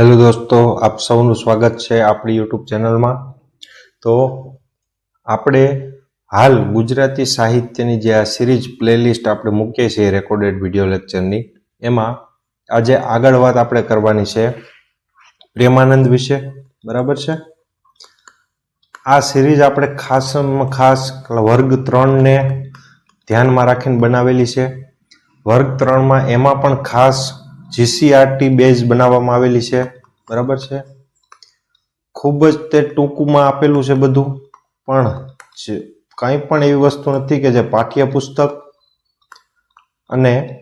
Hello દોસ્તો, આપ સૌનું સ્વાગત છે આપણી યુટ્યુબ ચેનલમાં. તો આપણે હાલ ગુજરાતી સાહિત્યની જે આ સિરીઝ પ્લેલિસ્ટ આપણે મૂકીએ છીએ રેકોર્ડેડ વીડિયો લેક્ચરની એમાં આજે આગળ વાત આપણે કરવાની છે પ્રેમાનંદ વિશે. બરાબર છે? આ સિરીઝ આપણે ખાસમાં ખાસ વર્ગ ત્રણને ધ્યાનમાં રાખીને બનાવેલી છે. વર્ગ ત્રણમાં એમાં પણ ખાસ જીસીઆરટી બેઝ બનાવવામાં આવેલી છે. બરાબર છે? ખૂબ જ તે ટૂંકમાં આપેલું છે બધું. પણ કાંઈ પણ એવી વસ્તુ નથી કે જે પાઠ્યપુસ્તક અને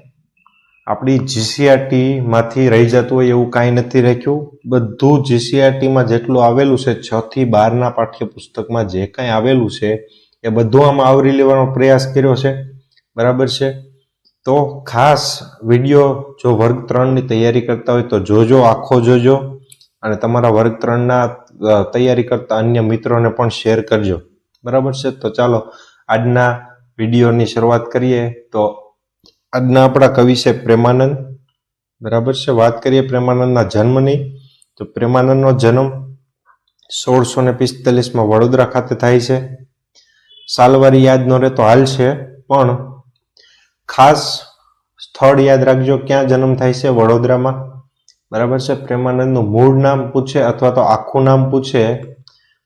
આપણી જીસીઆરટીમાંથી રહી જતું હોય એવું કાંઈ નથી રાખ્યું. બધું જીસીઆરટીમાં જેટલું આવેલું છે, છ થી બારના પાઠ્યપુસ્તકમાં જે કાંઈ આવેલું છે, એ બધું આમાં આવરી લેવાનો પ્રયાસ કર્યો છે. બરાબર છે? તો ખાસ વીડિયો જો વર્ગ ત્રણની તૈયારી કરતા હોય તો જોજો, આખો જોજો અને તમારા વર્ગ ત્રણના તૈયારી કરતા અન્ય મિત્રોને પણ શેર કરજો. બરાબર છે? તો ચાલો આજના વિડીયોની શરૂઆત કરીએ. તો આજના આપણા કવિ છે પ્રેમાનંદ. બરાબર છે? વાત કરીએ પ્રેમાનંદના જન્મની. તો પ્રેમાનંદનો જન્મ સોળસો ને પિસ્તાલીસમાં વડોદરા ખાતે થાય છે. સાલવારી યાદ ન રહે તો હાલ છે, પણ ખાસ સ્થળ યાદ રાખજો ક્યાં જન્મ થાય છે વડોદરામાં. બરાબર છે? પ્રેમાનંદનું મૂળ નામ પૂછે અથવા તો આખું નામ પૂછે.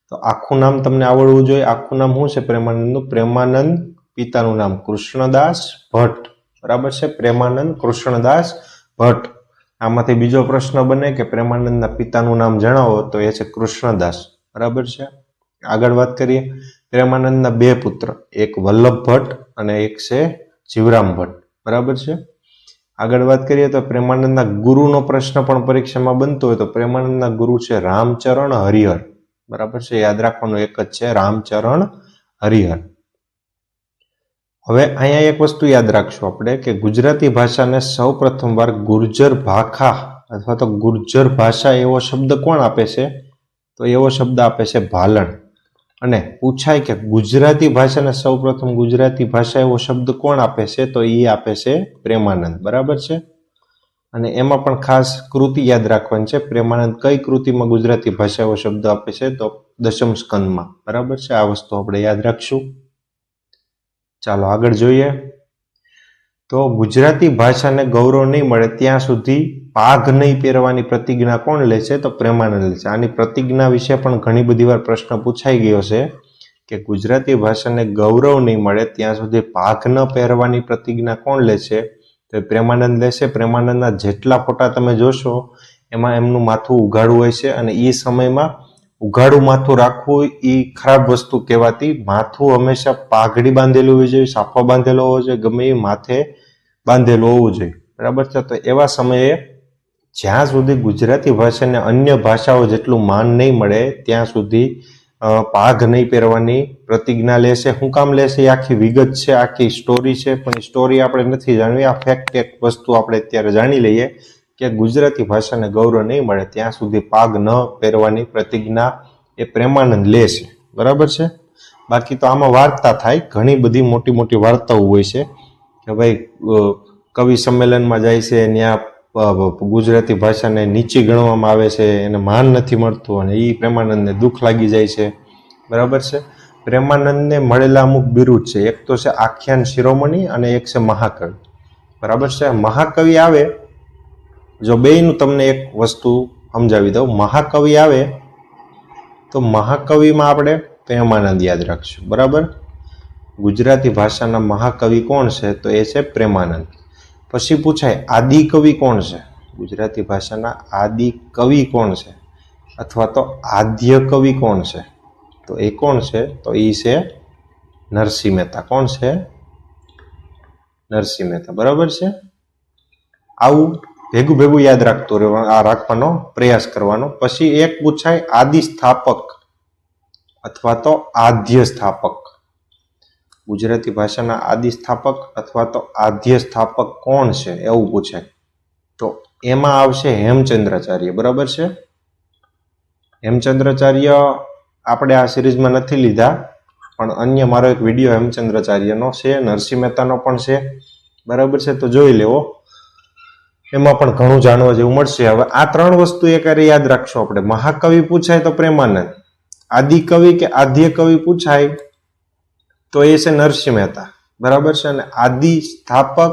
તો આખું નામ તમને આવડવું જોઈએ. આખું નામ શું છે પ્રેમાનંદનું? પ્રેમાનંદ પિતાનું નામ કૃષ્ણદાસ ભટ્ટ. બરાબર છે? પ્રેમાનંદ કૃષ્ણદાસ ભટ્ટ. આમાંથી બીજો પ્રશ્ન બને કે પ્રેમાનંદના પિતાનું નામ જણાવો તો એ છે કૃષ્ણદાસ. બરાબર છે? આગળ વાત કરીએ. પ્રેમાનંદના બે પુત્ર, એક વલ્લભ ભટ્ટ અને એક છે જીવરામ ભટ્ટ. બરાબર છે? આગળ વાત કરીએ તો પ્રેમાનંદના ગુરુનો પ્રશ્ન પણ પરીક્ષામાં બનતો હોય તો પ્રેમાનંદના ગુરુ છે રામચરણ હરિહર. બરાબર છે? યાદ રાખવાનું એક જ છે, રામચરણ હરિહર. હવે અહીંયા એક વસ્તુ યાદ રાખશું આપણે કે ગુજરાતી ભાષાને સૌ પ્રથમવાર ગુર્જર ભાખા અથવા તો ગુર્જર ભાષા એવો શબ્દ કોણ આપે છે? તો એવો શબ્દ આપે છે ભાલણ. અને પૂછાય કે ગુજરાતી ભાષાને સૌ પ્રથમ ગુજરાતી ભાષા એવો શબ્દ કોણ આપે છે? તો એ આપે છે પ્રેમાનંદ. બરાબર છે? અને એમાં પણ ખાસ કૃતિ યાદ રાખવાની છે. પ્રેમાનંદ કઈ કૃતિમાં ગુજરાતી ભાષા એવો શબ્દ આપે છે? તો દશમ સ્કંદમાં. બરાબર છે? આ વસ્તુ આપણે યાદ રાખશું. ચાલો આગળ જોઈએ. તો ગુજરાતી ભાષાને ગૌરવ નહીં મળે ત્યાં સુધી પાઘ નહીં પહેરવાની પ્રતિજ્ઞા કોણ લે છે? તો પ્રેમાનંદ લે છે. આની પ્રતિજ્ઞા વિશે પણ ઘણી બધી વાર પ્રશ્ન પૂછાઈ ગયો છે કે ગુજરાતી ભાષાને ગૌરવ નહીં મળે ત્યાં સુધી પાઘ ન પહેરવાની પ્રતિજ્ઞા કોણ લે છે? તો પ્રેમાનંદ લેશે પ્રેમાનંદના જેટલા ફોટા તમે જોશો, એમાં એમનું માથું ઉઘાડું હોય છે અને એ સમયમાં ઉઘાડું માથું રાખવું એ ખરાબ વસ્તુ કહેવાતી. માથું હંમેશા પાઘડી બાંધેલું હોવી જોઈએ સાફો બાંધેલો હોવો જોઈએ ગમે એ માથે બાંધેલું હોવું જોઈએ. બરાબર છે? તો એવા સમયે જ્યાં સુધી ગુજરાતી ભાષાને અન્ય ભાષાઓ જેટલું માન નહીં મળે, ત્યાં સુધી પાઘ નહીં પહેરવાની પ્રતિજ્ઞા લેશે શું કામ લેશે એ આખી વિગત છે, આખી સ્ટોરી છે, પણ એ સ્ટોરી આપણે નથી જાણવી. આ ફેક્ટ એક વસ્તુ આપણે અત્યારે જાણી લઈએ કે ગુજરાતી ભાષાને ગૌરવ નહીં મળે, ત્યાં સુધી પાઘ ન પહેરવાની પ્રતિજ્ઞા એ પ્રેમાનંદ લે છે. બરાબર છે? બાકી તો આમાં વાર્તા થાય. ઘણી બધી મોટી મોટી વાર્તાઓ હોય છે. કે ભાઈ કવિ સંમેલનમાં જાય છે ત્યાં ગુજરાતી ભાષાને નીચી ગણવામાં આવે છે, એને માન નથી મળતું અને એ પ્રેમાનંદને દુઃખ લાગી જાય છે. બરાબર છે? પ્રેમાનંદને મળેલા અમુક બિરુદ છે. એક તો છે આખ્યાન શિરોમણી અને એક છે મહાકવિ. બરાબર છે? મહાકવિ આવે. જો બેયનું તમને એક વસ્તુ સમજાવી દઉં. મહાકવિ આવે તો મહાકવિમાં આપણે પ્રેમાનંદ યાદ રાખશું. બરાબર? ગુજરાતી ભાષાના મહાકવિ કોણ છે તો એ છે પ્રેમાનંદ. પછી પૂછાય આદિ કવિ કોણ છે? ગુજરાતી ભાષાના આદિ કવિ કોણ છે? અથવા તો આદ્ય કવિ કોણ છે? તો એ કોણ છે? તો એ છે નરસિંહ મહેતા. કોણ છે? નરસિંહ મહેતા. બરાબર છે? આવું ભેગું ભેગું યાદ રાખતું રહેવા, આ રાખવાનો પ્રયાસ કરવાનો. પછી એક પૂછાય, આદિ સ્થાપક અથવા તો આદ્ય સ્થાપક ગુજરાતી ભાષાના આદિ સ્થાપક અથવા તો આદ્ય સ્થાપક કોણ છે એવું પૂછાય. તો એમાં આવશે હેમચંદ્રાચાર્ય, બરાબર છે? હેમચંદ્રાચાર્ય આપણે આ સિરીઝમાં નથી લીધા, પણ અન્ય મારો એક વીડિયો હેમચંદ્રાચાર્યનો છે, નરસિંહ મહેતાનો પણ છે, બરાબર છે? તો જોઈ લેવો. એમાં પણ ઘણું જાણવા જેવું મળશે. હવે આ ત્રણ વસ્તુ એક યાદ રાખશો આપણે. મહાકવિ પૂછાય તો પ્રેમાનંદ, આદિકવિ કે આદ્ય કવિ પૂછાય? તો એ છે નરસિંહ મહેતા. બરાબર છે? અને આદિ સ્થાપક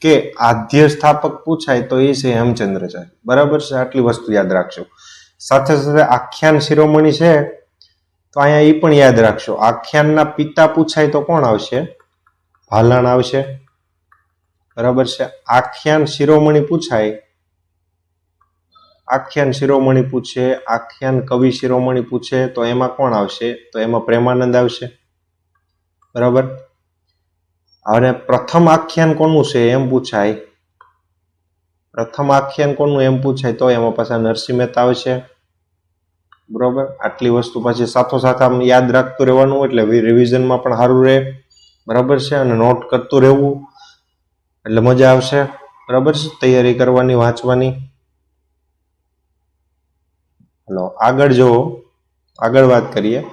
કે આદ્ય સ્થાપક પૂછાય તો એ છે હેમચંદ્રાચાર્ય બરાબર છે? આટલી વસ્તુ યાદ રાખશો સાથે સાથે આખ્યાન શિરોમણી છે, તો અહીંયા એ પણ યાદ રાખશો આખ્યાનના પિતા પૂછાય તો કોણ આવશે? ભાલણ આવશે. બરાબર છે? આખ્યાન શિરોમણી પૂછાય. આખ્યાન શિરોમણી પૂછે, આખ્યાન કવિ શિરોમણી પૂછે, તો એમાં કોણ આવશે? તો એમાં પ્રેમાનંદ આવશે. બરાબર? અને પ્રથમ આખ્યાન કોનું છે એમ પૂછાય. પ્રથમ આખ્યાન કોનું એમ પૂછાય તો એમાં પાછા નરસિંહ મહેતા આવશે બરોબર? આટલી વસ્તુ પછી સાથોસાથ આમ યાદ રાખતું રહેવાનું એટલે રિવિઝનમાં પણ સારું રહે. બરાબર છે? અને નોટ કરતું રહેવું એટલે મજા આવશે. બરાબર છે? તૈયારી કરવાની, વાંચવાની. હલો, આગળ જુઓ. આગળ વાત કરીએ.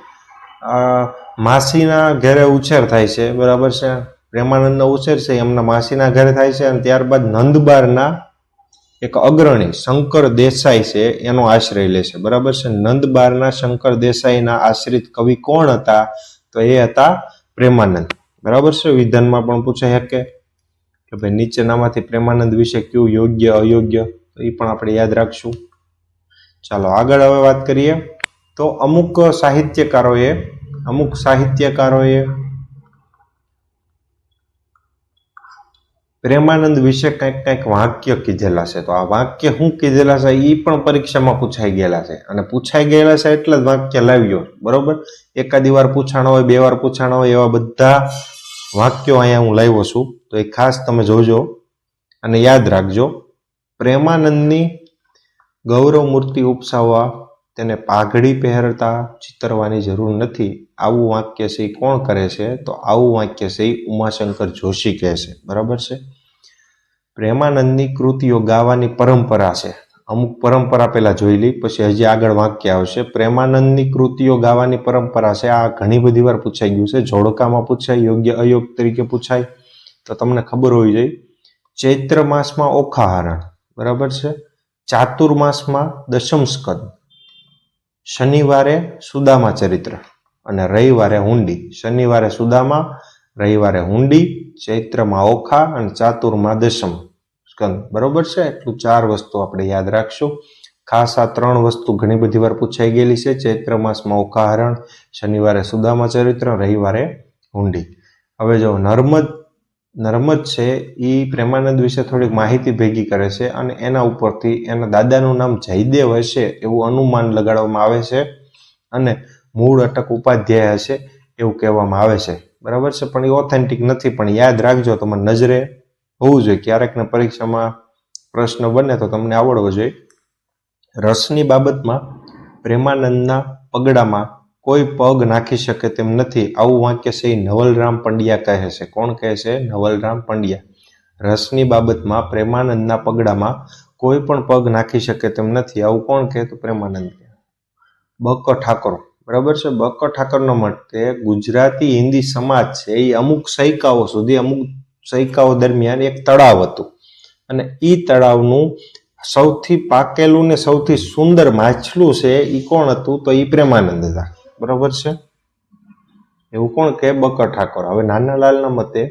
માસીના ઘરે ઉછેર થાય છે, બરાબર છે? પ્રેમાનંદનો ઉછેર છે, એમના માસીના ઘરે થાય છે અને ત્યારબાદ નંદબારના એક અગ્રણી, શંકર દેસાઈ છે, એનો આશ્રય લે છે, બરાબર છે? નંદબારના શંકર દેસાઈના આશ્રિત કવિ કોણ હતા? તો એ હતા પ્રેમાનંદ, બરાબર છે? વિધાનમાં પણ પૂછાઈ શકે કે ભાઈ નીચેનામાંથી પ્રેમાનંદ વિશે કયું યોગ્ય, અયોગ્ય? તો એ પણ આપણે યાદ રાખશું. ચાલો, આગળ હવે વાત કરીએ. તો અમુક સાહિત્યકારોએ અમુક સાહિત્યકારોએ પ્રેમાનંદ વિશે કંઈક કંઈક વાક્ય કીધેલા છે. તો આ વાક્ય શું કીધેલા છે એ પણ પરીક્ષામાં પૂછાઈ ગયેલા છે. અને પૂછાઈ ગયેલા છે એટલે જ વાક્ય લાવ્યો. બરોબર? એકાદી વાર પૂછાણો હોય, બે વાર પૂછાણો હોય, એવા બધા વાક્યો અહીંયા હું લાવ્યો છું. તો એ ખાસ તમે જોજો અને યાદ રાખજો. પ્રેમાનંદની ગૌરવ મૂર્તિ ઉપસાવવા તેને પાઘડી પહેરતા ચિતરવાની જરૂર નથી. આવું વાક્ય છે કોણ કરે છે? તો આવું વાક્ય છે ઉમાશંકર જોશી કહે છે. બરાબર છે? પ્રેમાનંદની કૃતિઓ ગાવાની પરંપરા છે. અમુક પરંપરા પહેલાં જોઈ લઈ પછી હજી આગળ વાક્ય આવશે. પ્રેમાનંદની કૃતિઓ ગાવાની પરંપરા છે. આ ઘણી બધી વાર પૂછાઈ ગયું છે. જોડકામાં પૂછાય, યોગ્ય અયોગ તરીકે પૂછાય. તો તમને ખબર હોવી જોઈએ. ચૈત્ર માસમાં ઓખાહરણ. બરાબર છે? ચાતુર્માસમાં દશમ સ્કંદ. શનિવારે સુદામા ચરિત્ર અને રવિવારે હુંડી. શનિવારે સુદામા, રવિવારે હુંડી, ચૈત્રમાં ઓખા અને ચાતુરમાં દશમ સ્કંદ. બરોબર છે? એટલું ચાર વસ્તુ આપણે યાદ રાખશું. ખાસ આ ત્રણ વસ્તુ ઘણી બધી વાર પૂછાઈ ગયેલી છે. ચૈત્ર માસમાં ઓખાહરણ શનિવારે સુદામા ચરિત્ર, રવિવારે હુંડી. હવે જો નર્મદ નર્મદ છે. એ પ્રેમાનંદ વિશે થોડીક માહિતી ભેગી કરે છે અને એના ઉપરથી એના દાદાનું નામ જયદેવ હશે એવું અનુમાન લગાડવામાં આવે છે અને મૂળ અટક ઉપાધ્યાય હશે એવું કહેવામાં આવે છે. બરાબર છે? પણ એ ઓથેન્ટિક નથી, પણ યાદ રાખજો તમે નજરે હોવું જોઈએ. ક્યારેક ને પરીક્ષામાં પ્રશ્ન બને તો તમને આવડવો જોઈએ. રસની બાબતમાં પ્રેમાનંદના પગડામાં કોઈ પગ નાખી શકે તેમ નથી. આવું વાક્ય છે એ નવલરામ પંડ્યા કહે છે. કોણ કહે છે? નવલરામ પંડ્યા. રસની બાબતમાં, પ્રેમાનંદના પગડામાં કોઈ પણ પગ નાખી શકે તેમ નથી. આવું કોણ કહે? તો પ્રેમાનંદ કહે. બક ઠાકોર. બરાબર છે? બક ઠાકોરનો મતે ગુજરાતી હિન્દી સમાજ છે, એ અમુક સૈકાઓ સુધી, અમુક સૈકાઓ દરમિયાન એક તળાવ હતું. અને એ તળાવનું સૌથી પાકેલું ને સૌથી સુંદર માછલું છે એ કોણ હતું? તો એ પ્રેમાનંદ હતા. બરાબર છે? એવું કોણ કે બકર ઠાકોર? હવે નાનાલાલના મતે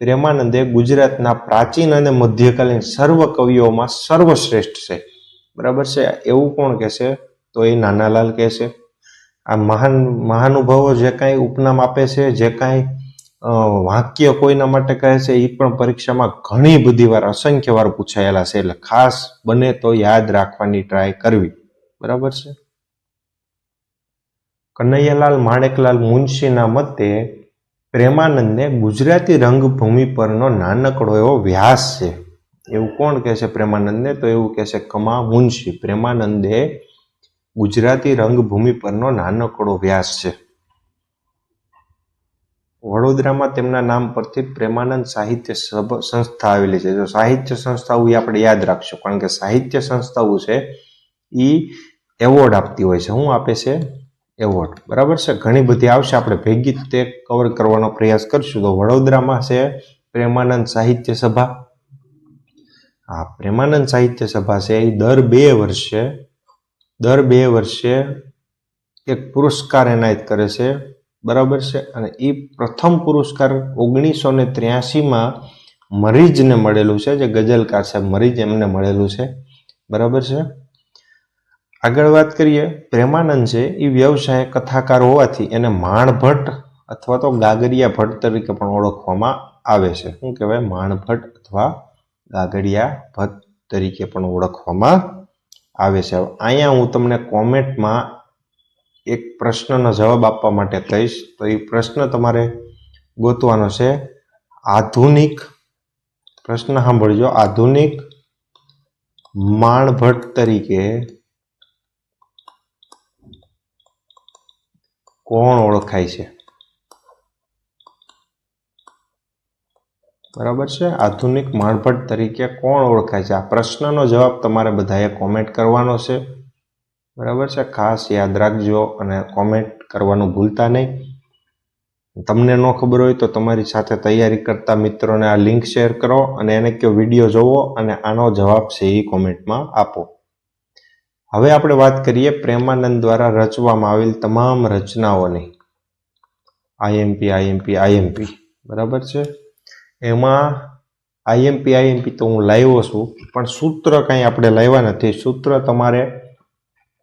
પ્રેમાનંદે ગુજરાતના પ્રાચીન અને મધ્યકાલીન સર્વ કવિઓમાં સર્વશ્રેષ્ઠ છે. બરાબર છે? એવું કોણ કહેશે તો એ નાનાલાલ કહે છે. આ મહાન, મહાનુભાવો જે કાંઈ ઉપનામ આપે છે, જે કાંઈ વાક્ય કોઈના માટે કહે છે એ પણ પરીક્ષામાં ઘણી બધી વાર, અસંખ્ય વાર પૂછાયેલા છે. એટલે ખાસ બને તો યાદ રાખવાની ટ્રાય કરવી. બરાબર છે? કનૈયાલાલ માણેકલાલ મુનશીના મતે પ્રેમાનંદને ગુજરાતી રંગભૂમિ પરનો નાનકડો એવો વ્યાસ છે. એવું કોણ કહે છે પ્રેમાનંદને તો એવું કહે છે કમા મુનશી. પ્રેમાનંદે ગુજરાતી રંગભૂમિ પરનો નાનકડો વ્યાસ છે. વડોદરામાં તેમના નામ પરથી પ્રેમાનંદ સાહિત્ય સંસ્થા આવેલી છે. જો સાહિત્ય સંસ્થાઓ એ આપણે યાદ રાખશું. કારણ કે સાહિત્ય સંસ્થાઓ છે એ એવોર્ડ આપતી હોય છે. શું આપે છે એવોર્ડ બરાબર છે? ઘણી બધી આવશે. આપણે ભેગી તે કવર કરવાનો પ્રયાસ કરીશું. તો વડોદરામાં છે પ્રેમાનંદ સાહિત્ય સભા. આ પ્રેમાનંદ સાહિત્ય સભા છે. એ દર બે વર્ષે, દર બે વર્ષે એક પુરસ્કાર એનાયત કરે છે. બરાબર છે? અને એ પ્રથમ પુરસ્કાર ઓગણીસો ને ત્ર્યાસીમાં મરીજને મળેલું છે. જે ગઝલકાર છે મરીજ એમને મળેલું છે. બરાબર છે? આગળ વાત કરીએ, પ્રેમાનંદ છે, એ વ્યવસાય કથાકાર હોવાથી એને માણભટ્ટ અથવા તો ગાગરિયા ભટ્ટ તરીકે પણ ઓળખવામાં આવે છે. શું કહેવાય? માણભટ્ટ અથવા ગાગડિયા ભટ્ટ તરીકે પણ ઓળખવામાં આવે છે. અહીંયા હું તમને કોમેન્ટમાં એક પ્રશ્નનો જવાબ આપવા માટે કહીશ. તો એ પ્રશ્ન તમારે ગોતવાનો છે. આધુનિક પ્રશ્ન સાંભળજો. આધુનિક માણભટ્ટ તરીકે કોણ ઓળખાય છે? બરાબર છે? આધુનિક માણભટ્ટ તરીકે કોણ ઓળખાય છે? આ પ્રશ્નનો જવાબ તમારે બધાએ કોમેન્ટ કરવાનો છે. બરાબર છે? ખાસ યાદ રાખજો અને કોમેન્ટ કરવાનું ભૂલતા નહીં. તમને ન ખબર હોય તો તમારી સાથે તૈયારી કરતા મિત્રોને આ લિંક શેર કરો અને એને કયો વીડિયો જોવો અને આનો જવાબ છે એ કોમેન્ટમાં આપો. હવે આપણે વાત કરીએ પ્રેમાનંદ દ્વારા રચવામાં આવેલ તમામ રચનાઓની. આઈએમપી આઈએમપી આઈએમપી બરાબર છે? એમાં આઈએમપી આઈએમપી તો હું લાવ્યો છું, પણ સૂત્ર કાંઈ આપણે લાવ્યા નથી. સૂત્ર તમારે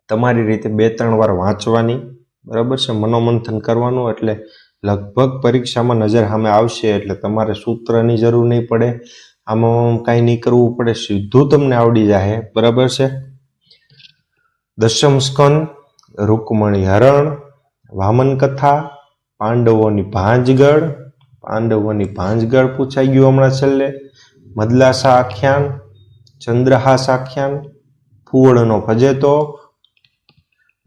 તમારી રીતે બે, ત્રણ વાર વાંચવાની. બરાબર છે? મનોમંથન કરવાનું એટલે લગભગ પરીક્ષામાં નજર સામે આવશે એટલે તમારે સૂત્રની જરૂર નહીં પડે. આમાં કાંઈ નહીં કરવું પડે. સીધું તમને આવડી જાય બરાબર છે? દશમ સ્કંદ રૂકમણી હરણ, વામન કથા, પાંડવોની ભાંજગઢ પાંડવોની ભાંજગઢ પૂછાઈ ગયું હમણાં છેલ્લે. મદલાસા આખ્યાન, ચંદ્રહાસ આખ્યાન ફુવડનો ફજેતો,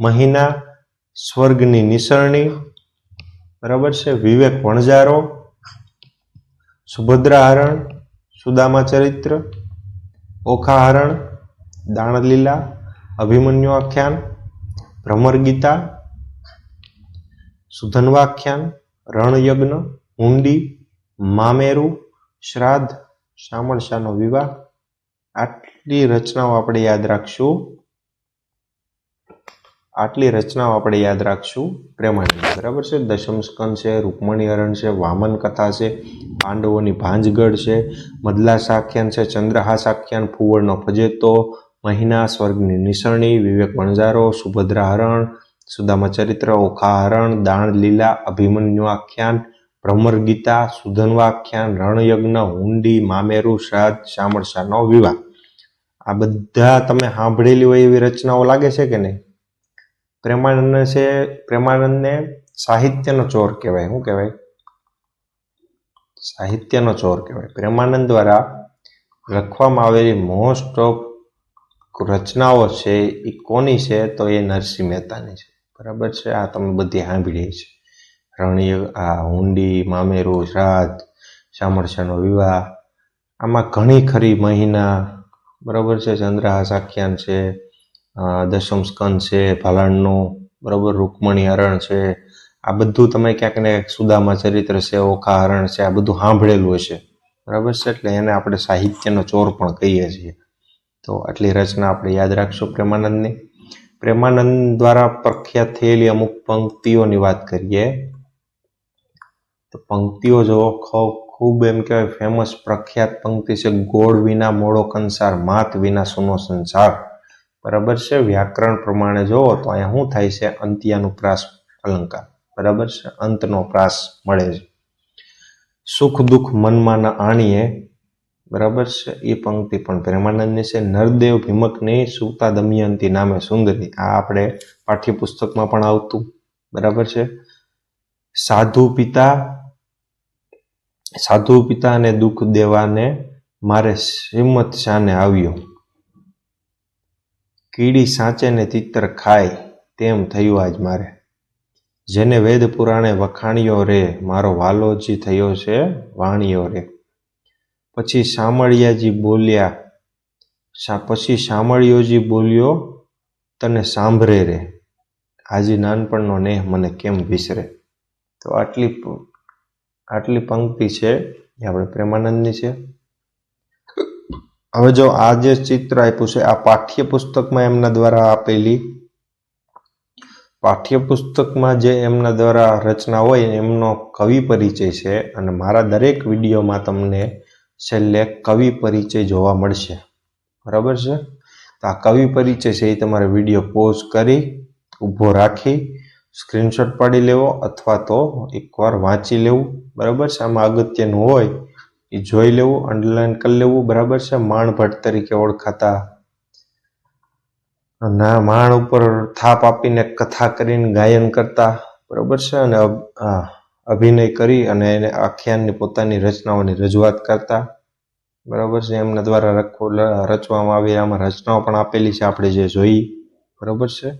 મહિના, સ્વર્ગની નિસરણી, બરાબર છે? વિવેક વણજારો સુભદ્રા હરણ, સુદામા ચરિત્ર, ઓખા હરણ, દાણલીલા અભિમન્યુ આખ્યાન ભ્રમર ગીતા સુધન્વાખ્યાન, રણયજ્ઞ હુંડી મામેરું, શ્રાદ્ધ શામળશાનો વિવાહ. આટલી રચનાઓ આપણે યાદ રાખશું. આટલી રચનાઓ આપણે યાદ રાખશું. પ્રેમાનંદ બરાબર છે? દશમ સ્કંદ છે, રૂકમણી હરણ છે, વામન કથા છે, પાંડવોની ભાંજગઢ છે, મદલાસ આખ્યાન છે, ચંદ્રહાસ આખ્યાન ફુવડનો ફજેતો મહિના, સ્વર્ગની નિસરણી, વિવેક વણઝારો, સુભદ્રા હરણ, સુદામા ચરિત્ર, ઓખા હરણ, દાણ, લીલા, અભિમન્યુ આખ્યાન, ભ્રમર ગીતા સુધન્વાખ્યાન રણયજ્ઞ હુંડી મામેરુ, શ્રાદ્ધ શામળશાનો વિવાહ. આ બધા તમે સાંભળેલી હોય એવી રચનાઓ લાગે છે કે નહીં? પ્રેમાનંદ છે, પ્રેમાનંદને સાહિત્યનો ચોર કહેવાય. શું કહેવાય? સાહિત્યનો ચોર કહેવાય. પ્રેમાનંદ દ્વારા લખવામાં આવેલી મોસ્ટ ઓફ રચનાઓ છે, એ કોની છે, તો એ નરસિંહ મહેતાની છે. બરાબર છે? આ તમે બધી સાંભળી છે રણીય, આ હુંડી, મામેરો, શ્રાદ્ધ, શામળશાનો વિવાહ, આમાં ઘણી ખરી મહિના, બરાબર છે? ચંદ્રહાસ આખ્યાન છે દશમ સ્કંદ છે, ભાલાણનું, બરાબર? રૂકમણી હરણ છે. આ બધું તમે ક્યાંક ને ક્યાંક સુદામા ચરિત્ર છે, ઓખા હરણ છે, આ બધું સાંભળેલું હશે. બરાબર છે? એટલે એને આપણે સાહિત્યનો ચોર પણ કહીએ છીએ. તો આટલી રચના આપણે યાદ રાખશું પ્રેમાનંદની. પ્રેમાનંદ દ્વારા પ્રખ્યાત થયેલી અમુક પંક્તિઓની વાત કરીએ. તો પંક્તિઓ જો ખૂબ એમ કહેવાય ફેમસ પ્રખ્યાત પંક્તિ છે, ગોળ વિના મોડો કંસાર માત વિના સુનો સંસાર. બરાબર છે? વ્યાકરણ પ્રમાણે જોવો તો અહીંયા શું થાય છે? અંત્યાનુપ્રાસ અલંકાર. બરાબર છે? અંતનો પ્રાસ મળે છે. સુખ દુઃખ મનમાં ન આણીએ. બરાબર છે? એ પંક્તિ પણ પ્રેમાનંદની છે. નરદેવ ભીમકની સુતા દમયંતી નામે સુંદરી. આ આપણે પાઠ્યપુસ્તકમાં પણ આવતું. બરાબર છે? સાધુ પિતા, સાધુ પિતાને દુઃખ દેવાને મારે શ્રીમત શાને આવ્યો. કીડી સાચે ને તિત્તર ખાય તેમ થયું આજ મારે. જેને વેદ પુરાણે વખાણ્યો રે, મારો વાલોજી થયો છે વાણિયો રે. પછી શામળિયાજી બોલ્યા પછી શામળિયોજી બોલ્યો, તને સાંભળે રે. આજે નાનપણનો નેહ મને કેમ વિસરે? તો આટલી આટલી પંક્તિ છે એ આપણે પ્રેમાનંદની છે. હવે જો આ જે ચિત્ર આપ્યું છે, આ પાઠ્યપુસ્તકમાં એમના દ્વારા આપેલી, પાઠ્યપુસ્તકમાં જે એમના દ્વારા રચના હોય, એમનો કવિ પરિચય છે. અને મારા દરેક વિડીયોમાં તમને છેલ્લે કવિ પરિચય જોવા મળશે. બરાબર છે? તો આ કવિ પરિચય છે એ તમારે વીડિયો પોઝ કરી ઊભો રાખી સ્ક્રીનશોટ પાડી લેવો અથવા તો એકવાર વાંચી લેવું. બરાબર છે? આમાં અગત્યનું હોય એ જોઈ લેવું અંડરલાઈન કરી લેવું. બરાબર છે? માણ ભટ્ટ તરીકે ઓળખાતા. ના માણ ઉપર થાપ આપીને કથા કરીને ગાયન કરતા. બરાબર છે? અને આ, અભિનય કરી અને એને આખ્યાનની પોતાની રચનાઓની રજૂઆત કરતા. બરાબર છે? એમના દ્વારા રખો- રચવામાં આવી, આમાં રચનાઓ પણ આપેલી છે, આપણે જે જોઈ. બરાબર છે?